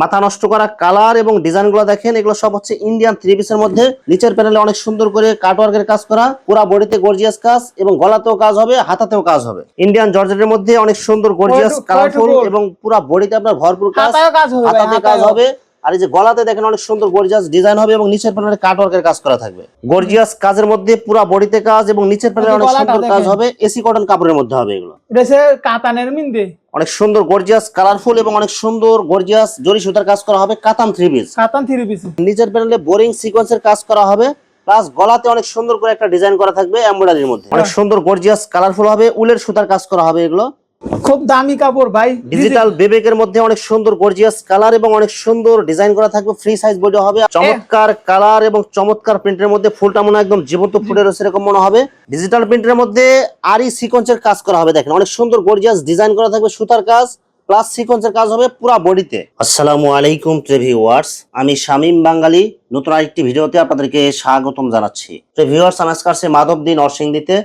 মাথা নষ্ট করা কালার এবং ডিজাইনগুলো দেখেন এগুলো সব হচ্ছে ইন্ডিয়ান থ্রি পিসের মধ্যে। নিচের প্যানেলে অনেক সুন্দর করে কাটওয়ার্কের কাজ করা। পুরা বডিতে গর্জিয়াস কাজ এবং গলাতেও কাজ হবে হাতাতেও কাজ হবে। ইন্ডিয়ান জর্জেটের মধ্যে অনেক সুন্দর গর্জিয়াস কালারফুল এবং পুরা বডিতে আপনার ভরপুর কাজ হাতাতে কাজ হবে। আর এই যে গলাতে দেখেন অনেক সুন্দর গর্জিয়াস ডিজাইন হবে এবং নিচের প্যানেলে কাটওয়ার্কের কাজ করা থাকবে। গর্জিয়াস কাজের মধ্যে পুরা বডিতে কাজ এবং নিচের প্যানেলে অনেক সুন্দর কাজ হবে। এসি কটন কাপড়ের মধ্যে হবে এগুলো। এটা কাতানের মিন্দে। অনেক সুন্দর গর্জিয়াস কালারফুল এবং অনেক সুন্দর গর্জিয়াস জরি সুতার কাজ করা হবে katan three piece katan three piece নিচের প্যানেলে বোরিং সিকোয়েন্সের কাজ করা হবে। প্লাস গলাতে অনেক সুন্দর করে একটা ডিজাইন করা থাকবে এমব্রয়ডারির মধ্যে। অনেক সুন্দর গর্জিয়াস কালারফুল হবে উলের সুতার কাজ করা হবে এগুলো। খুব দামি কাপড় ভাই। ডিজিটাল বেবেকের মধ্যে অনেক সুন্দর গর্জিয়াস কালার এবং অনেক সুন্দর ডিজাইন করা থাকবে। ফ্রি সাইজ বডি হবে। চমৎকার কালার এবং চমৎকার প্রিন্টের মধ্যে ফুলটা মনে একদম জীবন্ত ফুলের রয়েছে এরকম মনে হবে। ডিজিটাল প্রিন্টের মধ্যে আরই সিকোয়েন্সের কাজ করা হবে দেখেন। অনেক সুন্দর গর্জিয়াস ডিজাইন করা থাকবে সুতার কাজ প্লাস সিকোয়েন্সের কাজ হবে পুরো বডিতে। আসসালামু আলাইকুম ভিউয়ার্স আমি শামীম বাঙালি। নতুন আরেকটি ভিডিওতে আপনাদেরকে স্বাগতম জানাচ্ছি। ভিউয়ার্স আমি আজকে মাধবদী নরসিংদীতে।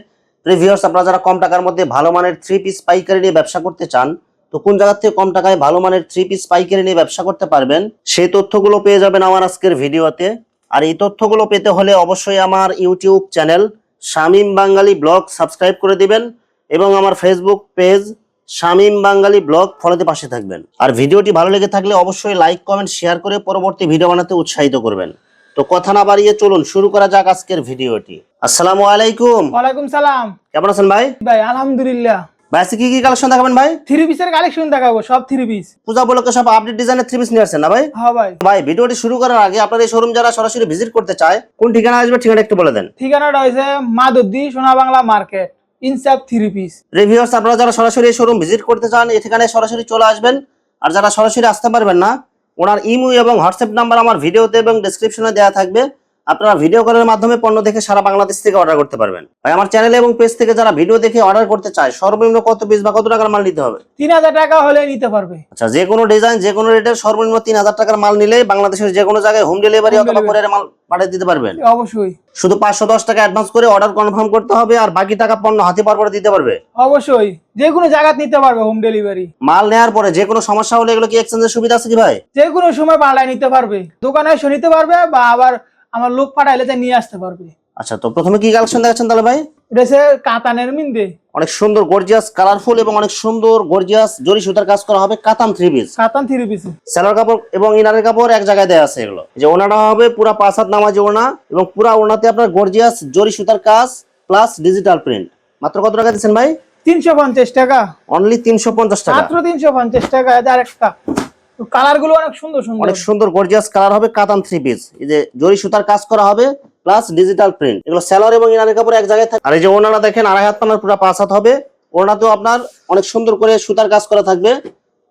ভিউয়ার্স আপনারা যারা কম টাকার মধ্যে ভালো মানের থ্রি পিস পাইকারি নিয়ে ব্যবসা করতে চান, তো কোন জায়গা থেকে কম টাকায় ভালো মানের থ্রি পিস পাইকারি নিয়ে ব্যবসা করতে পারবেন, সেই তথ্যগুলো পেয়ে যাবেন আমার আজকের ভিডিওতে। আর এই তথ্যগুলো পেতে হলে অবশ্যই আমার YouTube channel Shamim Bangali vlog subscribe করে দিবেন এবং আমার Facebook page Shamim Bangali vlog ফলোতে পাশে থাকবেন। আর ভিডিওটি ভালো লেগে থাকলে অবশ্যই লাইক কমেন্ট শেয়ার করে পরবর্তী ভিডিও বানাতে উৎসাহিত করবেন। তো কথা না বাড়িয়ে চলুন শুরু করা যাক আজকের ভিডিওটি। আসসালামু আলাইকুম। ওয়ালাইকুম সালাম। কেমন আছেন ভাই? ভাই আলহামদুলিল্লাহ। ভাই কি কি কালেকশন দেখাবেন ভাই? থ্রি পিসের কালেকশন দেখাবো সব থ্রি পিস। পূজা সব আপডেট ডিজাইনের থ্রি পিস নিয়ে আসছেন না ভাই? হ্যাঁ ভাই। ভাই ভিডিওটি শুরু করার আগে আপনার এই শোরুম যারা সরাসরি ভিজিট করতে চায় কোন ঠিকানা আসবে ঠিকানা একটু বলে দেন। ঠিকানাটা হয়েছে মাদুদ্দি Sona Bangla market Insaf three piece reviewers আপনারা যারা সরাসরি এই শোরুম ভিজিট করতে চান এই ঠিকানায় সরাসরি চলে আসবেন। আর যারা সরাসরি আসতে পারবেন না ওনার ইমু এবং হোয়াটসঅ্যাপ নাম্বার আমার ভিডিওতে এবং ডিসক্রিপশনে দেওয়া থাকবে। আপনারা ভিডিও কলের মাধ্যমে পণ্য দেখে সারা বাংলাদেশ থেকে অর্ডার করতে পারবেন। ভাই আমার চ্যানেল এবং পেজ থেকে যারা ভিডিও দেখে অর্ডার করতে চায় সর্বনিম্ন কত পিস বা কত টাকার মাল নিতে হবে? তিন হাজার টাকা হলে নিতে পারবে। আচ্ছা যে কোনো ডিজাইন যে কোনো রেটের সর্বনিম্ন তিন হাজার টাকার মাল নিলে বাংলাদেশের যে কোনো জায়গায় হোম ডেলিভারি অথবা। কোরিয়ারে মাল পাঠিয়ে দিতে পারবেন। অবশ্যই। শুধু পাঁচশো দশ টাকা অ্যাডভান্স করে অর্ডার কনফার্ম করতে হবে আর বাকি টাকা পণ্য হাতে পাওয়ার পরে দিতে পারবে। অবশ্যই। যে কোনো জায়গায় নিতে পারবে হোম ডেলিভারি মাল নেওয়ার পরে যে কোনো সমস্যা হলে এগুলো কি এক্সচেঞ্জের সুবিধা আছে কি ভাই? যে কোনো সময় পাল্টায় নিতে পারবে। দোকানে এসে নিতে পারবে বা আবার আমার লোক পাঠাইলে যা নিয়ে আসতে পারবে। আচ্ছা তো প্রথমে কি কালেকশন দেখাচ্ছেন তাহলে ভাই? এটা হচ্ছে কাতানের মিন্দে। অনেক সুন্দর গর্জিয়াস কালারফুল এবং অনেক সুন্দর গর্জিয়াস জরি সুতার কাজ করা হবে katan three piece katan three piece seller কাপড় এবং ইনারের কাপড় এক জায়গায় দেওয়া আছে এগুলো। যে ওনাটা হবে পুরা পাঁচ হাত নামাজি ওনা এবং পুরা ওনাতে আপনার গর্জিয়াস জরি সুতার কাজ প্লাস ডিজিটাল প্রিন্ট মাত্র কত টাকা দিচ্ছেন ভাই? তিনশো পঞ্চাশ টাকা। অনলি তিনশো পঞ্চাশ টাকা। মাত্র তিনশো পঞ্চাশ টাকা আরেকটা। কালারগুলো অনেক সুন্দর সুন্দর। অনেক সুন্দর গর্জিয়াস কালার হবে কাতান থ্রি পিস এই যে জরি সুতার কাজ করা হবে প্লাস ডিজিটাল প্রিন্ট এগুলো সেলার এবং ইনারের কাপড় এক জায়গায় থাকে আর এই যে ওনারা দেখেন আড়াই হাত পানার পুরো পাঁচ হাত হবে। ওনাতেও আপনার অনেক সুন্দর করে সুতার কাজ করা থাকবে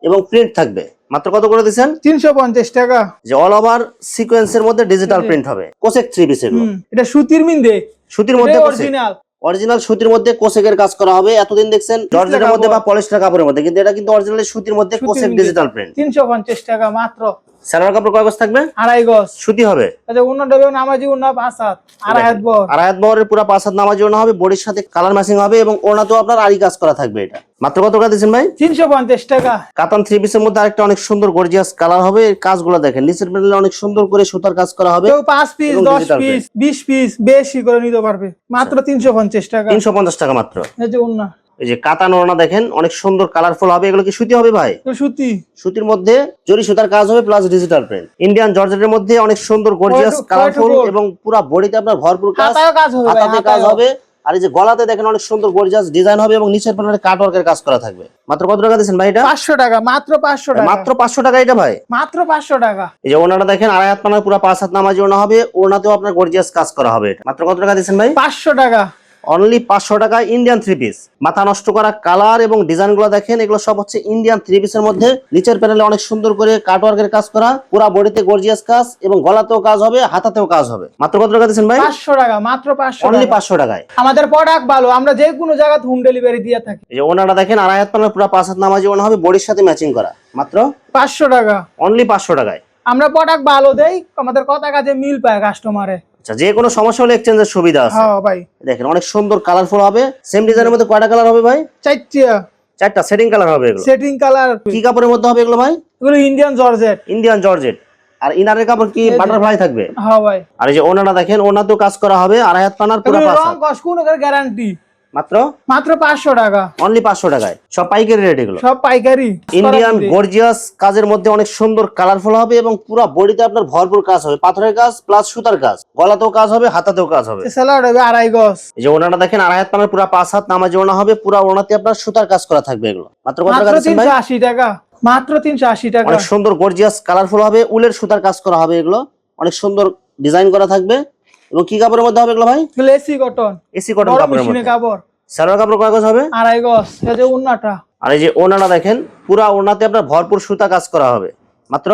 এবং প্রিন্ট থাকবে। মাত্র কত করে দিচ্ছেন? তিনশো পঞ্চাশ টাকা। যে অল ওভার সিকোয়েন্সের মধ্যে ডিজিটাল প্রিন্ট হবে। কোসেক থ্রি পিস এগুলো। এটা সুতির মিন্দে। সুতির মধ্যে অরিজিনাল অরিজিনাল সুতির মধ্যে কোসেকের কাজ করা হবে। এতদিন দেখছেন জর্জেটের মধ্যে বা পলিস্টার কাপড়ের মধ্যে কিন্তু এটা কিন্তু অরিজিনাল সুতির মধ্যে কোসেক ডিজিটাল প্রিন্ট তিনশো পঞ্চাশ টাকা মাত্র। সেলার কাপড় কয় গজ থাকবে? আড়াই গজ। সুতি হবে। আচ্ছা উন্ন ডবে নামাজি উন্ন পাঁচ হাত। আড়াই হাত বর আড়াই হাত বহরের পুরো পাঁচ হাত নামাজ ওড়না হবে বডির সাথে কালার ম্যাচিং হবে এবং ওড়নাতেও আপনার আড়ি কাজ করা থাকবে এটা। মাত্র কত টাকা দিচ্ছেন ভাই? তিনশো পঞ্চাশ টাকা। কাতান থ্রি পিসের মধ্যে আরেকটা অনেক সুন্দর গর্জিয়াস কালার হবে। এই কাজগুলো দেখেন নিচের প্যানেলে অনেক সুন্দর করে সুতার কাজ করা হবে কেউ পাঁচ পিস দশ পিস বিশ পিস বেশি করে নিতে পারবে। মাত্র তিনশো পঞ্চাশ টাকা। তিনশো পঞ্চাশ টাকা মাত্র। এই যে উন্না। এই যে কাতান ওড়না দেখেন অনেক সুন্দর কালারফুল হবে। এগুলো কি সুতি হবে ভাই? সুতি। সুতির মধ্যে জরি সুতার কাজ হবে প্লাস ডিজিটাল প্রিন্ট ইন্ডিয়ান জর্জেটের মধ্যে অনেক সুন্দর গর্জিয়াস কালারফুল এবং পুরো বডিতে আপনার ভরপুর কাজ হাতাতে কাজ হবে আর এই যে গলাতে দেখেন অনেক সুন্দর গর্জিয়াস ডিজাইন হবে এবং নিচের প্যানেলে কাটওয়ার্কের কাজ করা থাকবে। মাত্র কত টাকা দিচ্ছেন ভাই এটা? পাঁচশো টাকা মাত্র পাঁচশো টাকা। মাত্র পাঁচশো টাকা এটা ভাই? মাত্র পাঁচশো টাকা। এই যে ওনাটা দেখেন আড়াই হাত পানার পুরো পাঁচ হাত নামাজি ওনা হবে। ওনাতেও আপনার গর্জিয়াস কাজ করা হবে এটা। মাত্র কত টাকা দিচ্ছেন ভাই? পাঁচশো টাকা। অনলি পাঁচশো টাকা ইন্ডিয়ান থ্রি পিস মাথা নষ্ট করা কালার এবং ডিজাইনগুলো দেখেন এগুলো সব হচ্ছে ইন্ডিয়ান থ্রি পিসের মধ্যে। নিচের প্যানেলে অনেক সুন্দর করে কাটওয়ার্কের কাজ করা। পুরা বডিতে গর্জিয়াস কাজ এবং গলাতেও কাজ হবে হাতাতেও কাজ হবে। মাত্র কত টাকা দিচ্ছেন ভাই? পাঁচশো টাকা মাত্র পাঁচশো অনলি পাঁচশো টাকায়। আমাদের প্রোডাক্ট ভালো আমরা যে কোনো জায়গায় হোম ডেলিভারি দিয়ে থাকি। এই যে ওনারা দেখেন আড়াই হাত পানার পুরো পাঁচ হাত নামাজি ওনা হবে বডির সাথে ম্যাচিং করা। মাত্র পাঁচশো টাকা। অনলি পাঁচশো টাকায়। আমরা প্রোডাক্ট ভালো দেই আমাদের কথা কাজে মিল পায় কাস্টমারে আচ্ছা যে কোনো সমস্যা হলে এক্সচেঞ্জের সুবিধা আছে। হ্যাঁ ভাই। দেখেন অনেক সুন্দর কালারফুল হবে। সেম ডিজাইনের মধ্যে কয়টা কালার হবে ভাই? চারটা। চারটা সেটিং কালার হবে এগুলো। সেটিং কালার কি কাপড়ের মধ্যে হবে এগুলো ভাই? এগুলো ইন্ডিয়ান জর্জেট ইন্ডিয়ান জর্জেট আর ইনারের কাপড় কি বাটারফ্লাই থাকবে? হ্যাঁ ভাই। আর এই যে ওনাটা দেখেন ওনাতেও কাজ করা হবে আড়াই হাত পানার পুরো পাঁচ রং। কস কোন গ্যারান্টি মাত্র? মাত্র পাঁচশো টাকা। অনলি পাঁচশো টাকায়। সব পাইকারি রেট এগুলো? সব পাইকারি। ইন্ডিয়ান গর্জিয়াস কাজের মধ্যে অনেক সুন্দর কালারফুল হবে এবং পুরো বডিতে আপনার ভরপুর কাজ হবে। পাথরের কাজ প্লাস সুতার কাজ। গলাতেও কাজ হবে হাতাতেও কাজ হবে। স্যালাড হবে আড়াই গজ। যে ওনাটা দেখেন আড়াই হাত পানার পুরো পাঁচ হাত নামাজি ওনা হবে পুরো ওনাতে আপনার সুতার কাজ করা থাকবে এগুলো। মাত্র কত টাকা আশি টাকা। মাত্র তিনশো আশি টাকা। অনেক সুন্দর গর্জিয়াস কালারফুল হবে উলের সুতার কাজ করা হবে এগুলো। অনেক সুন্দর ডিজাইন করা থাকবে। এবং কি কাপড়ের মধ্যে হবে এগুলো ভাই? এগুলো এসি কটন এসি কটন কাপড়ের মধ্যে। কাপড়। সালোয়ার কাপড় কাগজ হবে? আড়াই গজ। এই যে আর এই যে ওনাটা দেখেন পুরা ওনাতে আপনার ভরপুর সুতা কাজ করা হবে। মাত্র?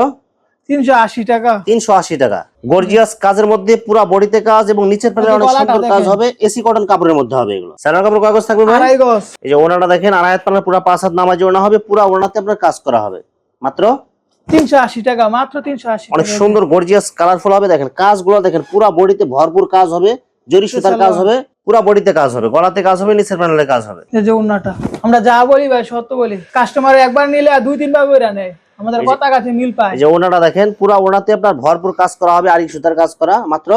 তিনশো আশি টাকা। তিনশো আশি টাকা। গর্জিয়াস কাজের মধ্যে পুরা বডিতে কাজ এবং নিচের প্যানেলে অনেক সুন্দর কাজ হবে। এসি কটন কাপড়ের মধ্যে হবে এগুলো। সালোয়ার কাপড় কাগজ থাকবে ভাই? আড়াই গজ। এই যে ওনাটা দেখেন আড়াই হাত পানার পুরা পাঁচ হাত নামাজি ওনা হবে পুরা ওনাতে আপনার কাজ করা হবে। মাত্র? তিনশো আশি টাকা মাত্র তিনশো আশি অনেক সুন্দর গর্জিয়াস কালারফুল হবে। দেখেন কাজগুলো দেখেন পুরা বডিতে ভরপুর কাজ হবে। জরি সুতার কাজ হবে পুরা বডিতে কাজ হবে। গলাতে কাজ হবে নিচের প্যানেলে কাজ হবে। এই যে উন্নাটা আমরা যা বলি ভাই সত্য বলি। কাস্টমার একবার নিলে আর দুই তিনবার করে নেয়। আমাদের কথা কাছে মিল পায়। এই যে ওনাটা দেখেন পুরা ওনাতে আপনার ভরপুর কাজ করা হবে আড়ি সুতার কাজ করা মাত্র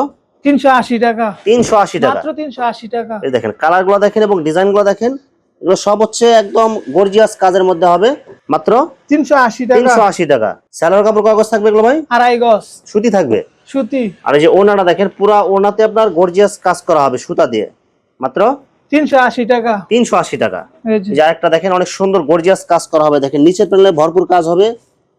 তিনশো আশি টাকা। তিনশো আশি টাকা। মাত্র তিনশো আশি টাকা। এই দেখেন কালারগুলো দেখেন এবং ডিজাইনগুলো দেখেন। এগুলো সব হচ্ছে একদম গর্জিয়াস কাজের মধ্যে হবে। মাত্র তিনশো আশি টাকা। তিনশো আশি টাকা। স্যালোয়ার কাপড় কাগজ থাকবে এগুলো ভাই? আড়াই গজ। সুতি থাকবে? সুতি। আর এই যে ওনাটা দেখেন পুরা ওনাতে আপনার গর্জিয়াস কাজ করা হবে সুতা দিয়ে। মাত্র তিনশো আশি টাকা। তিনশো আশি টাকা। এই যে। এই যে আরেকটা দেখেন অনেক সুন্দর গর্জিয়াস কাজ করা হবে। দেখেন নিচের প্যানেলে ভরপুর কাজ হবে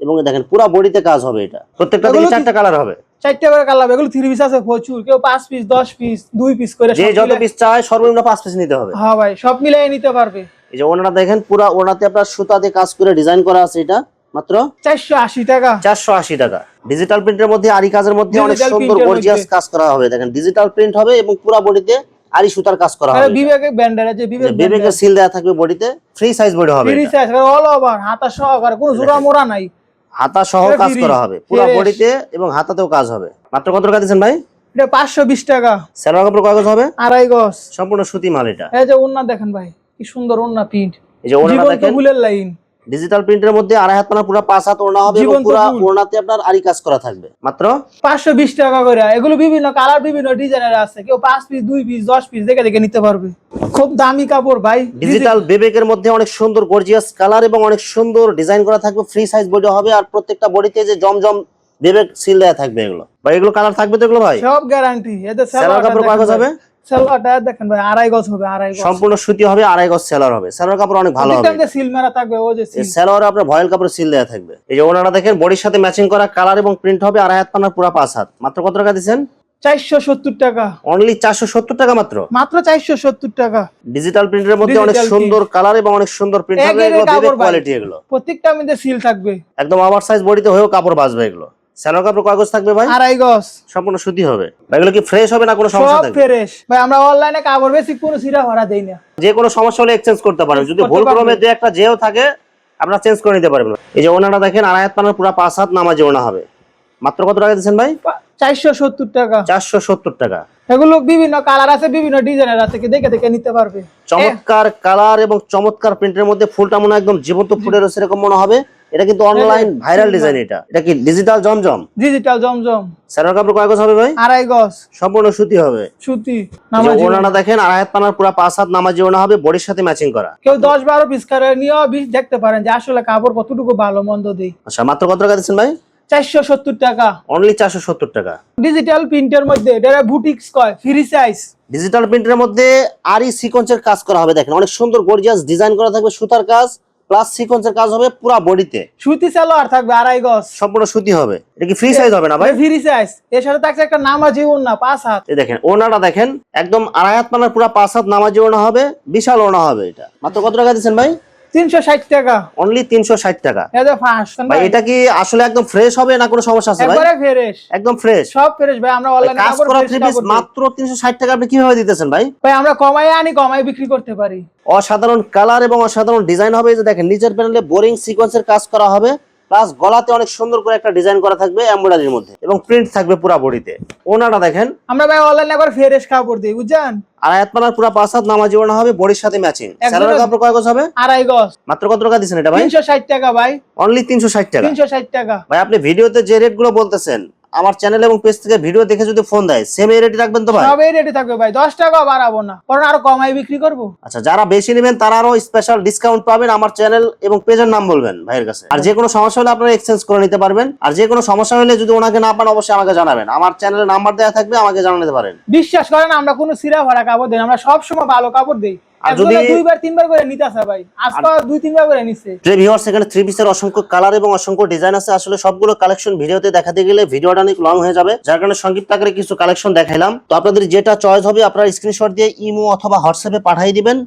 এবং দেখেন পুরা বডিতে কাজ হবে এটা। প্রত্যেকটা চারটা কালার হবে। চারটে করে কালার এগুলো থ্রি পিস আছে প্রচুর কেউ পাঁচ পিস দশ পিস দুই পিস করে যে যত পিস চায় সর্বনিম্ন পাঁচ পিস নিতে হবে। হ্যাঁ ভাই সব মিলাই নিতে পারবে। এই যে ওনাটা দেখেন পুরা ওনাতে আপনার সুতা দিয়ে কাজ করে ডিজাইন করা আছে এটা মাত্র চারশো আশি টাকা। চারশো আশি টাকা। ডিজিটাল প্রিন্টের মধ্যে আরি কাজের মধ্যে অনেক সুন্দর গর্জিয়াস কাজ করা হবে দেখেন ডিজিটাল প্রিন্ট হবে এবং পুরো বডিতে আরি সুতার কাজ করা হবে। বিবেকে ব্যান্ডার আছে বিবেক বিবেকের সিল দেওয়া থাকবে বডিতে ফ্রি সাইজ বডি হবে ফ্রি সাইজ অল ওভার হাতা সহকারে কোনো জোড়া মোড়া নাই। হাতা সহ কাজ করা হবে। পুরো বডিতে এবং হাতাতেও কাজ হবে। মাত্র কত টাকা দিচ্ছেন ভাই? এটা পাঁচশো বিশ টাকা। সালোয়ার কাপড় কয় গজ হবে? আড়াই গজ। সম্পূর্ণ সুতি মাল এটা। এই যে ওন্না দেখেন ভাই কি সুন্দর ওন্না প্রিন্ট এই যে ওন্না দেখেন। ফুলের লাইন। ডিজিটাল প্রিন্টের মধ্যে আড়াই হাত পানা পুরো পাঁচ হাত ওড়না হবে পুরো। ওড়নাতে আপনার আরি কাজ করা থাকবে। মাত্র? পাঁচশো বিশ টাকা করে। এগুলো বিভিন্ন কালার বিভিন্ন ডিজাইনের আছে। কেউ পাঁচ পিস দুই পিস দশ পিস দেখে দেখে নিতে পারবে। খুব দামি কাপড় ভাই। ডিজিটাল বেবেকের মধ্যে অনেক সুন্দর গর্জিয়াস কালার এবং অনেক সুন্দর ডিজাইন করা থাকবে। ফ্রি সাইজ বডি হবে আর প্রত্যেকটা বডিতে যে জমজম বেবেক সিল দেওয়া থাকবে এগুলো। ভাই এগুলো কালার থাকবে তো এগুলো ভাই? সব গ্যারান্টি এদের সালোয়ার কাপড় কাগজ হবে? সালোয়ারটা দেখেন ভাই আড়াই গজ হবে আড়াই গজ। সম্পূর্ণ সুতি হবে আড়াই গজ সেলার হবে। সেলার কাপড় অনেক ভালো হবে। প্রত্যেকটা সিল মেরা থাকবে ও যে সিল সেলোয়ারে আপনার ভয়েল কাপড় সিল দেওয়া থাকবে। এই যে ওনারা দেখেন বডির সাথে ম্যাচিং করা কালার এবং প্রিন্ট হবে আড়াই হাত পানার পুরো পাঁচ হাত। মাত্র কত টাকা টাকা। অনলি মাত্র? মাত্র চারশো সত্তর টাকা। ডিজিটাল প্রিন্টের মধ্যে অনেক সুন্দর কালার এবং অনেক সুন্দর প্রিন্ট হবে এগুলো কোয়ালিটি এগুলো। প্রত্যেকটা মধ্যে সিল থাকবে। একদম ওভার সাইজ বডিতে হয়েও কাপড় বাঁচবে এগুলো। সেলোয়ার কাপড় কাগজ থাকবে ভাই? আড়াই গজ। সম্পূর্ণ সুতি হবে। এগুলো কি ফ্রেশ হবে না কোনো সমস্যা সব থাকবে? ফ্রেশ ভাই আমরা অনলাইনে কাপড় বেশি কোনো সিরা ভাড়া দেই না। যে কোনো সমস্যা হলে এক্সচেঞ্জ করতে পারেন। যদি ভুল ক্রমে দু একটা যেও থাকে আপনারা চেঞ্জ করে নিতে পারবেন। এই যে ওনাটা দেখেন আড়াই হাত পানার পুরো পাঁচ হাত নামাজে ওনা হবে। মাত্র কত টাকা দিচ্ছেন ভাই? চারশো সত্তর টাকা। চারশো সত্তর টাকা। এগুলো বিভিন্ন কালার আছে বিভিন্ন ডিজাইনের আছে কি দেখে দেখে নিতে পারবে। চমৎকার কালার এবং চমৎকার প্রিন্টের মধ্যে ফুলটা মনে হয় একদম জীবন্ত ফুলের সেরকম মনে হবে। এটা কিন্তু অনলাইন ভাইরাল ডিজাইন এটা। এটা কি ডিজিটাল জমজম? ডিজিটাল জমজম। স্যালোয়ার কাপড় কাগজ হবে ভাই? আড়াই গজ। সম্পূর্ণ সুতি হবে। সুতি নামাজি ওনাটা দেখেন আড়াই হাত পানার পুরো পাঁচ হাত নামাজি ওনা হবে বডির সাথে ম্যাচিং করা। কেউ দশ বারো পিস করে নিয়েও বিশ দেখতে পারেন যে আসলে কাপড় কতটুকু ভালো মন্দ দেই। আচ্ছা মাত্র কত টাকা দিচ্ছেন ভাই? চারশো সত্তর টাকা। অনলি চারশো সত্তর টাকা। ডিজিটাল প্রিন্টের মধ্যে এটা বুটিক্স কয় ফ্রি সাইজ ডিজিটাল প্রিন্টের মধ্যে আরই সিকোয়েন্সের কাজ করা হবে দেখেন। অনেক সুন্দর গর্জিয়াস ডিজাইন করা থাকবে সুতার কাজ। প্লাস সিকোয়েন্সের কাজ হবে পুরো বডিতে সুতি সালোয়ার থাকবে আড়াই গজ। সম্পূর্ণ সুতি হবে। এটা কি ফ্রি সাইজ হবে না ভাই? ফ্রি সাইজ এর সাথে থাকছে একটা নামাজি না পাঁচ হাত। এই দেখেন ওনাটা দেখেন একদম আড়াই হাত পানার পুরো পাঁচ হাত নামাজি ওনা হবে বিশাল ওনা হবে এটা। মাত্র কত টাকা দিচ্ছেন ভাই? তিনশো ষাট টাকা। অনলি তিনশো ষাট টাকা। এটা ফার্স্ট ভাই এটা কি আসলে একদম ফ্রেশ হবে না কোনো সমস্যা আছে ভাই? একবারে ফ্রেশ একদম ফ্রেশ সব ফ্রেশ ভাই আমরা অনলাইনে কাজ করা থ্রি পিস মাত্র তিনশো ষাট টাকা আপনি কীভাবে দিতেছেন ভাই? ভাই আমরা কমাই আনি কমাই বিক্রি করতে পারি। অসাধারণ কালার এবং অসাধারণ ডিজাইন হবে। এই যে দেখেন নিচের প্যানেলে বোরিং সিকোয়েন্সের কাজ করা হবে। প্লাস গলাতে অনেক সুন্দর করে একটা ডিজাইন করা থাকবে এমব্রয়ডারির মধ্যে। এবং প্রিন্ট থাকবে পুরো বডিতে। ওনাটা দেখেন। আমরা ভাই অনলাইনে একবার ফ্রেশ কাপড় দিই বুঝছেন? আর পানার পুরা পাঁচ হাত নামাজি ওড়না হবে বডির সাথে ম্যাচিং। স্যালোয়ার কাপড় কয় গজ হবে? আড়াই গজ। মাত্র কত টাকা দিছেন এটা ভাই? তিনশো ষাট টাকা ভাই। অনলি তিনশো ষাট টাকা। তিনশো ষাট টাকা। ভাই আপনি ভিডিওতে যে রেটগুলো বলতেছেন আমার চ্যানেল এবং পেজ থেকে ভিডিও দেখে যদি ফোন দেয় সেম এই রেটে রাখবেন তো ভাই? সবই রেডি থাকবে ভাই দশ টাকা বাড়াবো না কারণ আরও কমাই বিক্রি করব। আচ্ছা যারা বেশি নেবেন তারা আরও স্পেশাল ডিসকাউন্ট পাবেন আমার চ্যানেল এবং পেজের নাম বলবেন ভাইয়ের কাছে। আর যে কোনো সমস্যা হলে আপনারা এক্সচেঞ্জ করে নিতে পারবেন। আর যে কোনো সমস্যা হলে যদি ওনাকে না পান অবশ্যই আমাকে জানাবেন। আমার চ্যানেলে নাম্বার দেওয়া থাকবে আমাকে জানাতে পারেন। বিশ্বাস করেন আমরা কোনো সিরা ভরা কাপড় দিই। আমরা সবসময় ভালো কাপড় দিই। আর যদি- দুইবার তিনবার করে নিতে ভাই। আজকে দুই তিনবার করে নিচ্ছে যে ভিউয়ার্স এখানে থ্রি পিসের অসংখ্য কালার এবং অসংখ্য ডিজাইন আছে। আসলে সবগুলো কালেকশন ভিডিওতে দেখাতে গেলে ভিডিওটা অনেক লং হয়ে যাবে। যার কারণে সংক্ষিপ্ত আকারে কিছু কালেকশন দেখাইলাম। তো আপনাদের যেটা চয়েস হবে আপনার স্ক্রিনশট দিয়ে ইমো অথবা হোয়াটসঅ্যাপে পাঠিয়ে দিবেন।